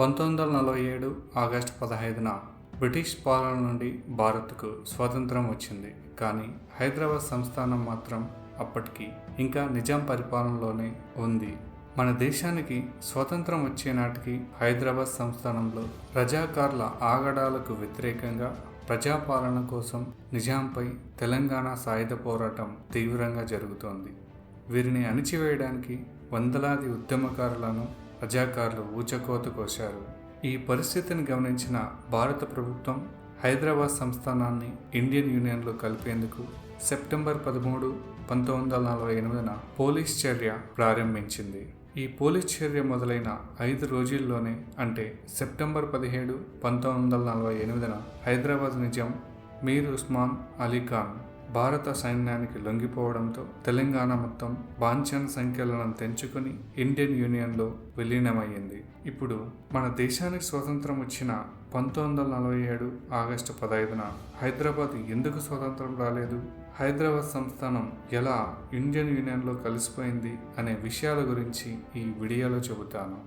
పంతొమ్మిది వందల నలభై ఏడు ఆగస్టు పదహైదున బ్రిటిష్ పాలన నుండి భారత్కు స్వాతంత్రం వచ్చింది. కానీ హైదరాబాద్ సంస్థానం మాత్రం అప్పటికి ఇంకా నిజాం పరిపాలనలోనే ఉంది. మన దేశానికి స్వతంత్రం వచ్చే నాటికి హైదరాబాద్ సంస్థానంలో రజాకార్ల ఆగడాలకు వ్యతిరేకంగా ప్రజాపాలన కోసం నిజాంపై తెలంగాణ సాయుధ పోరాటం తీవ్రంగా జరుగుతోంది. వీరిని అణిచివేయడానికి వందలాది ఉద్యమకారులను రజాకారులు ఊచకోత కోశారు ఈ పరిస్థితిని గమనించిన భారత ప్రభుత్వం హైదరాబాద్ సంస్థానాన్ని ఇండియన్ యూనియన్లో కలిపేందుకు సెప్టెంబర్ పదమూడు పంతొమ్మిది వందల నలభై ఎనిమిదిన పోలీస్ చర్య ప్రారంభించింది. ఈ పోలీస్ చర్య మొదలైన ఐదు రోజుల్లోనే అంటే సెప్టెంబర్ పదిహేడు పంతొమ్మిది వందల నలభై ఎనిమిదిన హైదరాబాద్ నిజాం మీర్ ఉస్మాన్ అలీ ఖాన్ భారత సైన్యానికి లొంగిపోవడంతో తెలంగాణ మొత్తం బాంఛన్ సంఖ్యలను తెంచుకుని ఇండియన్ యూనియన్లో విలీనమయ్యింది. ఇప్పుడు మన దేశానికి స్వాతంత్రం వచ్చిన పంతొమ్మిది వందల నలభై ఏడు ఆగస్టు పదహైదున హైదరాబాద్ ఎందుకు స్వాతంత్రం రాలేదు? హైదరాబాద్ సంస్థానం ఎలా ఇండియన్ యూనియన్లో కలిసిపోయింది అనే విషయాల గురించి ఈ వీడియోలో చెబుతాను.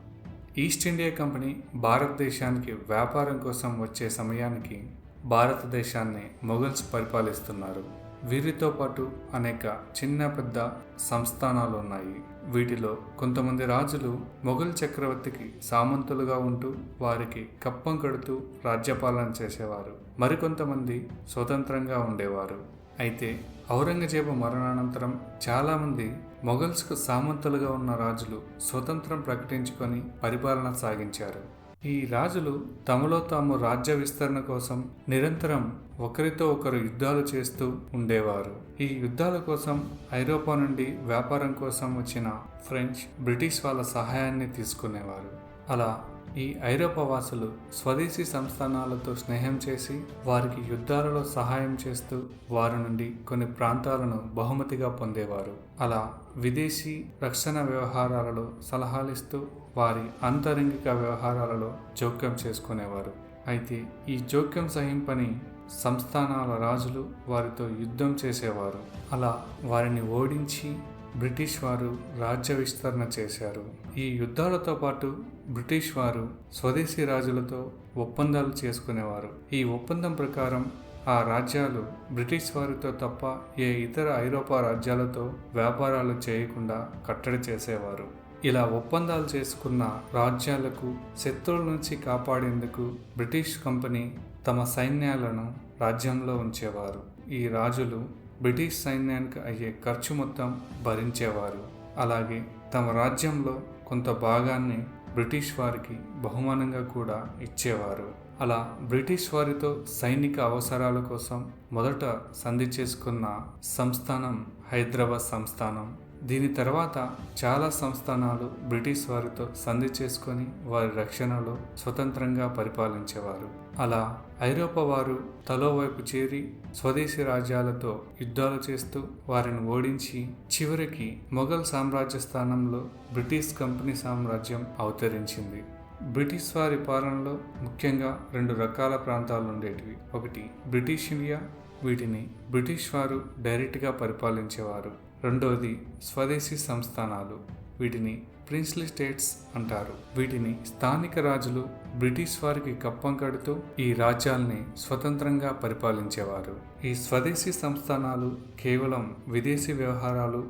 ఈస్ట్ ఇండియా కంపెనీ భారతదేశానికి వ్యాపారం కోసం వచ్చే సమయానికి భారతదేశాన్ని మొఘల్స్ పరిపాలిస్తున్నారు. వీరితో పాటు అనేక చిన్న పెద్ద సంస్థానాలు ఉన్నాయి. వీటిలో కొంతమంది రాజులు మొఘల్ చక్రవర్తికి సామంతులుగా ఉంటూ వారికి కప్పం కడుతూ రాజ్యపాలన చేసేవారు. మరికొంతమంది స్వతంత్రంగా ఉండేవారు. అయితే ఔరంగజేబు మరణానంతరం చాలామంది మొఘల్స్కు సామంతులుగా ఉన్న రాజులు స్వతంత్రం ప్రకటించుకొని పరిపాలన సాగించారు. ఈ రాజులు తమలో తాము రాజ్య విస్తరణ కోసం నిరంతరం ఒకరితో ఒకరు యుద్ధాలు చేస్తూ ఉండేవారు. ఈ యుద్ధాల కోసం ఐరోపా నుండి వ్యాపారం కోసం వచ్చిన ఫ్రెంచ్ బ్రిటిష్ వాళ్ళ సహాయాన్ని తీసుకునేవారు. అలా ఈ ఐరోపా వాసులు స్వదేశీ సంస్థానాలతో స్నేహం చేసి వారికి యుద్ధాలలో సహాయం చేస్తూ వారి నుండి కొన్ని ప్రాంతాలను బహుమతిగా పొందేవారు. అలా విదేశీ రక్షణ వ్యవహారాలలో సలహాలిస్తూ వారి అంతరంగిక వ్యవహారాలలో జోక్యం చేసుకునేవారు. అయితే ఈ జోక్యం సహింపని సంస్థానాల రాజులు వారితో యుద్ధం చేసేవారు. అలా వారిని ఓడించి బ్రిటిష్ వారు రాజ్య విస్తరణ చేశారు. ఈ యుద్ధాలతో పాటు బ్రిటిష్ వారు స్వదేశీ రాజులతో ఒప్పందాలు చేసుకునేవారు. ఈ ఒప్పందం ప్రకారం ఆ రాజ్యాలు బ్రిటిష్ వారితో తప్ప ఏ ఇతర ఐరోపా రాజ్యాలతో వ్యాపారాలు చేయకుండా కట్టడి చేసేవారు. ఇలా ఒప్పందాలు చేసుకున్న రాజ్యాలకు శత్రువుల నుంచి కాపాడేందుకు బ్రిటిష్ కంపెనీ తమ సైన్యాలను రాజ్యంలో ఉంచేవారు. ఈ రాజులు బ్రిటిష్ సైన్యానికి అయ్యే ఖర్చు మొత్తం భరించేవారు. అలాగే తమ రాజ్యంలో కొంత భాగాన్ని బ్రిటిష్ వారికి బహుమానంగా కూడా ఇచ్చేవారు. అలా బ్రిటిష్ వారితో సైనిక అవసరాల కోసం మొదట సంధి చేసుకున్న సంస్థానం హైదరాబాద్ సంస్థానం. దీని తర్వాత చాలా సంస్థానాలు బ్రిటిష్ వారితో సంధి చేసుకొని వారి రక్షణలో స్వతంత్రంగా పరిపాలించేవారు. అలా ఐరోపా వారు తలో వైపు చేరి స్వదేశీ రాజ్యాలతో యుద్ధాలు చేస్తూ వారిని ఓడించి చివరికి మొఘల్ సామ్రాజ్య స్థానంలో బ్రిటిష్ కంపెనీ సామ్రాజ్యం అవతరించింది. బ్రిటిష్ వారి పాలనలో ముఖ్యంగా రెండు రకాల ప్రాంతాలు ఉండేటివి. ఒకటి బ్రిటిష్ ఇండియా వీటిని బ్రిటిష్ వారు డైరెక్ట్గా పరిపాలించేవారు. రెండవది స్వదేశీ సంస్థానాలు. వీటిని ప్రిన్స్లీ స్టేట్స్ అంటారు. వీటిని స్థానిక రాజులు బ్రిటిష్ వారికి కప్పం కడుతూ ఈ రాజ్యాల్ని స్వతంత్రంగా పరిపాలించేవారు. ఈ స్వదేశీ సంస్థానాలు కేవలం విదేశీ వ్యవహారాలు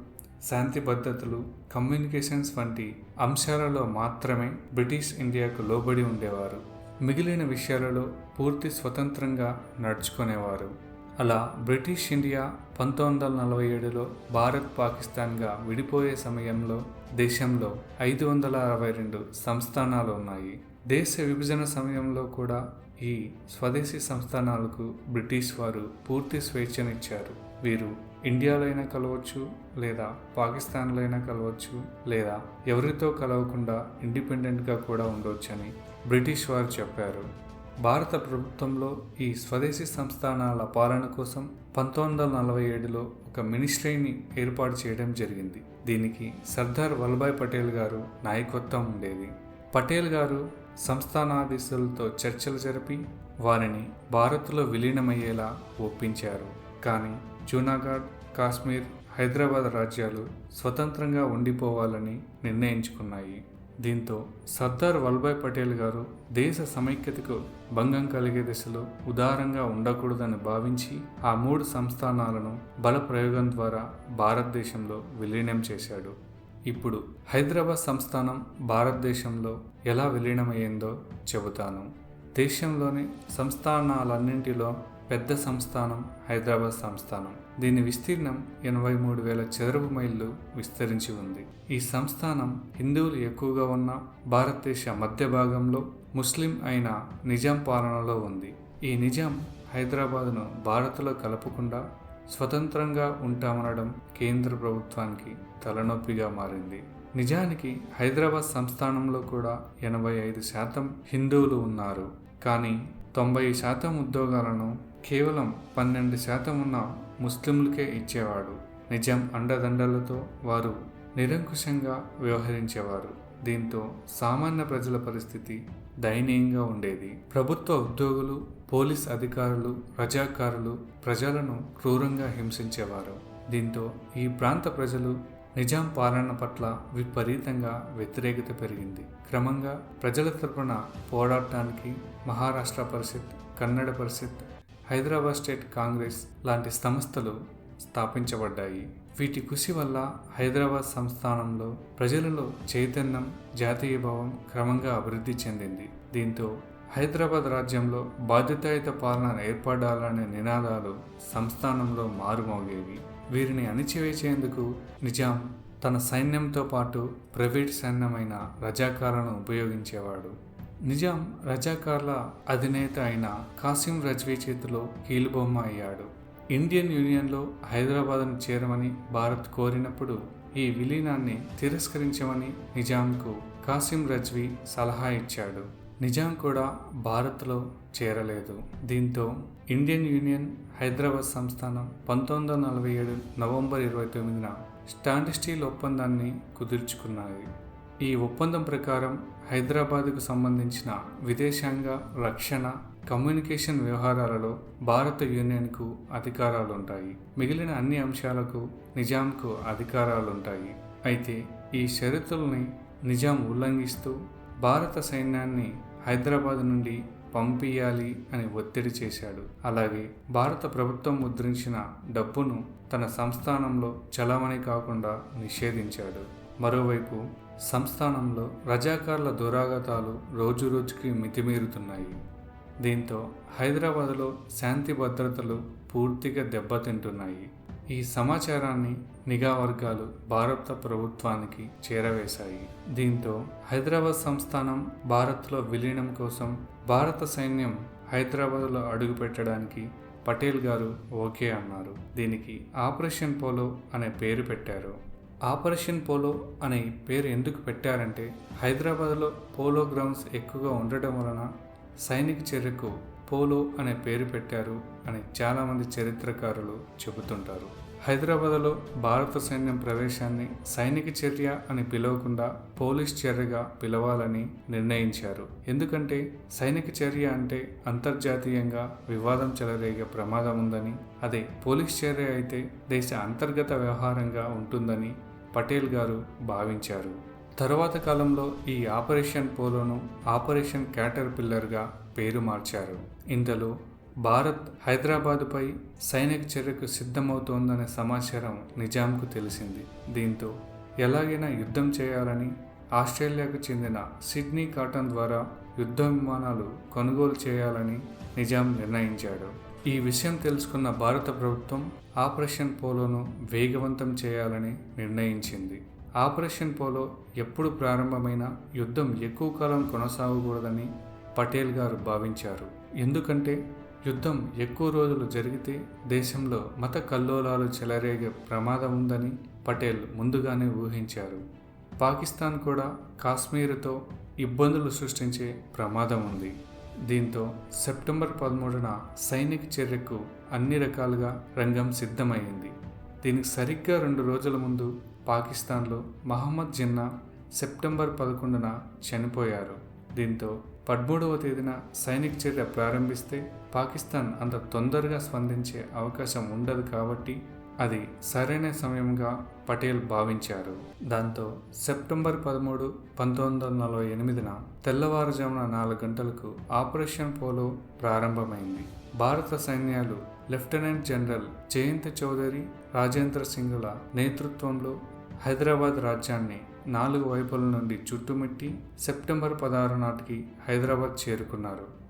శాంతి భద్రతలు కమ్యూనికేషన్స్ వంటి అంశాలలో మాత్రమే బ్రిటిష్ ఇండియాకు లోబడి ఉండేవారు. మిగిలిన విషయాలలో పూర్తి స్వతంత్రంగా నడుచుకునేవారు. అలా బ్రిటిష్ ఇండియా పంతొమ్మిది వందల నలభై ఏడులో భారత్ పాకిస్తాన్గా విడిపోయే సమయంలో దేశంలో ఐదు వందల అరవై రెండు సంస్థానాలు ఉన్నాయి. దేశ విభజన సమయంలో కూడా ఈ స్వదేశీ సంస్థానాలకు బ్రిటిష్ వారు పూర్తి స్వేచ్ఛనిచ్చారు. వీరు ఇండియాలో అయినా కలవచ్చు లేదా పాకిస్తాన్లో అయినా కలవచ్చు లేదా ఎవరితో కలవకుండా ఇండిపెండెంట్గా కూడా ఉండవచ్చని బ్రిటిష్ వారు చెప్పారు. భారత ప్రభుత్వంలో ఈ స్వదేశీ సంస్థానాల పాలన కోసం పంతొమ్మిది వందల నలభై ఏడులో ఒక మినిస్ట్రీని ఏర్పాటు చేయడం జరిగింది. దీనికి సర్దార్ వల్లభాయ్ పటేల్ గారు నాయకత్వం ఉండేది. పటేల్ గారు సంస్థానాధీశులతో చర్చలు జరిపి వారిని భారత్లో విలీనమయ్యేలా ఒప్పించారు. కానీ జూనాగఢ్ కాశ్మీర్ హైదరాబాద్ రాజ్యాలు స్వతంత్రంగా ఉండిపోవాలని నిర్ణయించుకున్నాయి. దీంతో సర్దార్ వల్లభాయ్ పటేల్ గారు దేశ సమైక్యతకు భంగం కలిగే దిశలో ఉదారంగా ఉండకూడదని భావించి ఆ మూడు సంస్థానాలను బల ప్రయోగం ద్వారా భారతదేశంలో విలీనం చేశాడు. ఇప్పుడు హైదరాబాద్ సంస్థానం భారతదేశంలో ఎలా విలీనమయ్యిందో చెబుతాను. దేశంలోని సంస్థానాలన్నింటిలో పెద్ద సంస్థానం హైదరాబాద్ సంస్థానం. దీని విస్తీర్ణం ఎనభై మూడు వేల చదరపు మైళ్ళు విస్తరించి ఉంది. ఈ సంస్థానం హిందువులు ఎక్కువగా ఉన్న భారతదేశ మధ్య భాగంలో ముస్లిం అయిన నిజాం పాలనలో ఉంది. ఈ నిజాం హైదరాబాద్ను భారత్లో కలపకుండా స్వతంత్రంగా ఉంటామనడం కేంద్ర ప్రభుత్వానికి తలనొప్పిగా మారింది. నిజానికి హైదరాబాద్ సంస్థానంలో కూడా ఎనభై ఐదు శాతం హిందువులు ఉన్నారు. కానీ తొంభై శాతం ఉద్యోగాలను కేవలం పన్నెండు శాతం ఉన్న ముస్లింలకే ఇచ్చేవాడు. నిజాం అండదండలతో వారు నిరంకుశంగా వ్యవహరించేవారు. దీంతో సామాన్య ప్రజల పరిస్థితి దయనీయంగా ఉండేది. ప్రభుత్వ ఉద్యోగులు పోలీస్ అధికారులు రజాకారులు ప్రజలను క్రూరంగా హింసించేవారు. దీంతో ఈ ప్రాంత ప్రజలు నిజాం పాలన పట్ల విపరీతంగా వ్యతిరేకత పెరిగింది. క్రమంగా ప్రజల తరపున పోరాటానికి మహారాష్ట్ర పరిషత్ కన్నడ పరిషత్ హైదరాబాద్ స్టేట్ కాంగ్రెస్ లాంటి సంస్థలు స్థాపించబడ్డాయి. వీటి కృషి వల్ల హైదరాబాద్ సంస్థానంలో ప్రజలలో చైతన్యం జాతీయ భావం క్రమంగా అభివృద్ధి చెందింది. దీంతో హైదరాబాద్ రాజ్యంలో బాధ్యతాయుత పాలన ఏర్పడాలనే నినాదాలు సంస్థానంలో మారుమోగేవి వీరిని అణిచివేసేందుకు నిజాం తన సైన్యంతో పాటు ప్రైవేట్ సైన్యమైన రజాకాలను ఉపయోగించేవాడు. నిజాం రజాకార్ల అధినేత అయిన కాసిం రజ్వీ చేతిలో కీలుబొమ్మ అయ్యాడు. ఇండియన్ యూనియన్లో హైదరాబాద్ను చేరమని భారత్ కోరినప్పుడు ఈ విలీనాన్ని తిరస్కరించమని నిజాంకు కాసిం రజ్వీ సలహా ఇచ్చాడు. నిజాం కూడా భారత్లో చేరలేదు. దీంతో ఇండియన్ యూనియన్ హైదరాబాద్ సంస్థానం పంతొమ్మిది వందల నలభై ఏడు నవంబర్ ఇరవై తొమ్మిదిన స్టాండ్ స్టీల్ ఒప్పందాన్ని కుదుర్చుకున్నాయి ఈ ఒప్పందం ప్రకారం హైదరాబాద్కు సంబంధించిన విదేశాంగ రక్షణ కమ్యూనికేషన్ వ్యవహారాలలో భారత యూనియన్కు అధికారాలుంటాయి. మిగిలిన అన్ని అంశాలకు నిజాంకు అధికారాలుంటాయి. అయితే ఈ షరతుల్ని నిజాం ఉల్లంఘిస్తూ భారత సైన్యాన్ని హైదరాబాద్ నుండి పంపియాలి అని ఒత్తిడి చేశాడు. అలాగే భారత ప్రభుత్వం ముద్రించిన డబ్బును తన సంస్థానంలో చలామణి కాకుండా నిషేధించాడు. మరోవైపు సంస్థానంలో రజాకార్ల దురాగతాలు రోజురోజుకి మితిమీరుతున్నాయి. దీంతో హైదరాబాద్లో శాంతి భద్రతలు పూర్తిగా దెబ్బతింటున్నాయి. ఈ సమాచారాన్ని నిఘా వర్గాలు భారత ప్రభుత్వానికి చేరవేశాయి. దీంతో హైదరాబాద్ సంస్థానం భారత్లో విలీనం కోసం భారత సైన్యం హైదరాబాద్లో అడుగుపెట్టడానికి పటేల్ గారు ఓకే అన్నారు. దీనికి ఆపరేషన్ పోలో అనే పేరు పెట్టారు. ఆపరేషన్ పోలో అనే పేరు ఎందుకు పెట్టారంటే హైదరాబాద్లో పోలో గ్రౌండ్స్ ఎక్కువగా ఉండటం వలన సైనిక చర్యకు పోలో అనే పేరు పెట్టారు అని చాలామంది చరిత్రకారులు చెబుతుంటారు. హైదరాబాద్లో భారత సైన్యం ప్రవేశాన్ని సైనిక చర్య అని పిలవకుండా పోలీస్ చర్యగా పిలవాలని నిర్ణయించారు. ఎందుకంటే సైనిక చర్య అంటే అంతర్జాతీయంగా వివాదం చెలరేగే ప్రమాదం ఉందని అదే పోలీస్ చర్య అయితే దేశ అంతర్గత వ్యవహారంగా ఉంటుందని పటేల్ గారు భావించారు. తరువాత కాలంలో ఈ ఆపరేషన్ పోలోను ఆపరేషన్ క్యాటర్ పిల్లర్గా పేరు మార్చారు. ఇంతలో భారత్ హైదరాబాదుపై సైనిక చర్యకు సిద్ధమవుతోందనే సమాచారం నిజాంకు తెలిసింది. దీంతో ఎలాగైనా యుద్ధం చేయాలని ఆస్ట్రేలియాకు చెందిన సిడ్నీ కాటన్ ద్వారా యుద్ధ విమానాలు కొనుగోలు చేయాలని నిజాం నిర్ణయించాడు. ఈ విషయం తెలుసుకున్న భారత ప్రభుత్వం ఆపరేషన్ పోలోను వేగవంతం చేయాలని నిర్ణయించింది. ఆపరేషన్ పోలో ఎప్పుడు ప్రారంభమైన యుద్ధం ఎక్కువ కాలం కొనసాగకూడదని పటేల్ గారు భావించారు. ఎందుకంటే యుద్ధం ఎక్కువ రోజులు జరిగితే దేశంలో మత కల్లోలాలు చెలరేగే ప్రమాదం ఉందని పటేల్ ముందుగానే ఊహించారు. పాకిస్తాన్ కూడా కాశ్మీరుతో ఇబ్బందులు సృష్టించే ప్రమాదం ఉంది. దీంతో సెప్టెంబర్ పదమూడున సైనిక చర్యకు అన్ని రకాలుగా రంగం సిద్ధమైంది. దీనికి సరిగ్గా రెండు రోజుల ముందు పాకిస్తాన్లో మహమ్మద్ జిన్నా సెప్టెంబర్ పదకొండున చనిపోయారు. దీంతో పదమూడవ తేదీన సైనిక చర్య ప్రారంభిస్తే పాకిస్తాన్ అంత తొందరగా స్పందించే అవకాశం ఉండదు కాబట్టి అది సరైన సమయంగా పటేల్ భావించారు. దాంతో సెప్టెంబర్ పదమూడు పంతొమ్మిది వందల నలభై ఎనిమిదిన తెల్లవారుజామున నాలుగు గంటలకు ఆపరేషన్ పోలో ప్రారంభమైంది. భారత సైన్యాలు లెఫ్టినెంట్ జనరల్ జయంత్ చౌదరి రాజేంద్ర సింగుల నేతృత్వంలో హైదరాబాద్ రాజ్యాన్ని నాలుగు వైపుల నుండి చుట్టుముట్టి సెప్టెంబర్ పదహారు నాటికి హైదరాబాద్ చేరుకున్నారు.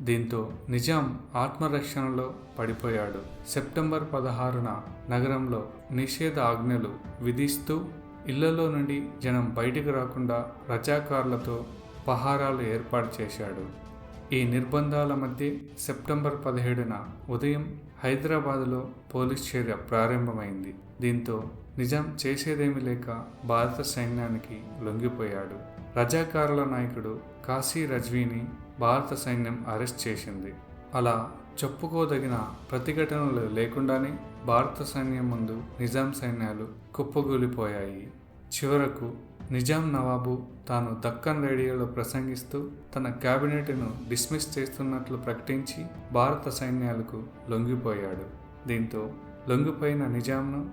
దీంతో నిజాం ఆత్మరక్షణలో పడిపోయాడు. సెప్టెంబర్ పదహారున నగరంలో నిషేధ ఆజ్ఞలు విధిస్తూ ఇళ్ళలో నుండి జనం బయటికి రాకుండా రజాకారులతో పహారాలు ఏర్పాటు చేశాడు. ఈ నిర్బంధాల మధ్య సెప్టెంబర్ పదిహేడున ఉదయం హైదరాబాదులో పోలీస్ చర్య ప్రారంభమైంది. దీంతో నిజాం చేసేదేమీ లేక భారత సైన్యానికి లొంగిపోయాడు. రజాకారుల నాయకుడు కాశీ రజ్వీని భారత సైన్యం అరెస్ట్ చేసింది. అలా చెప్పుకోదగిన ప్రతిఘటనలు లేకుండానే భారత సైన్యం ముందు నిజాం సైన్యాలు కుప్పగూలిపోయాయి. చివరకు నిజాం నవాబు తాను దక్కన్ రేడియోలో ప్రసంగిస్తూ తన క్యాబినెట్ను డిస్మిస్ చేస్తున్నట్లు ప్రకటించి భారత సైన్యాలకు లొంగిపోయాడు. దీంతో లొంగిపోయిన నిజాంను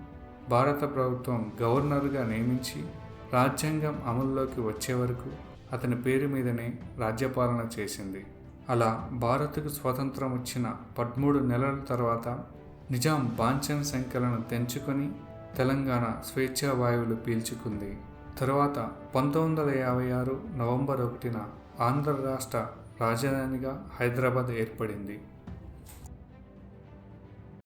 భారత ప్రభుత్వం గవర్నర్గా నియమించి రాజ్యాంగం అమల్లోకి వచ్చే వరకు అతని పేరు మీదనే రాజ్యపాలన చేసింది. అలా భారత్కు స్వాతంత్రం వచ్చిన పదమూడు నెలల తర్వాత నిజాం బాంఛన్ సంఖ్యలను తెంచుకొని తెలంగాణ స్వేచ్ఛా వాయువులు పీల్చుకుంది. తరువాత పంతొమ్మిది వందల యాభై ఆరు నవంబర్ ఒకటిన ఆంధ్ర రాష్ట్ర రాజధానిగా హైదరాబాద్ ఏర్పడింది.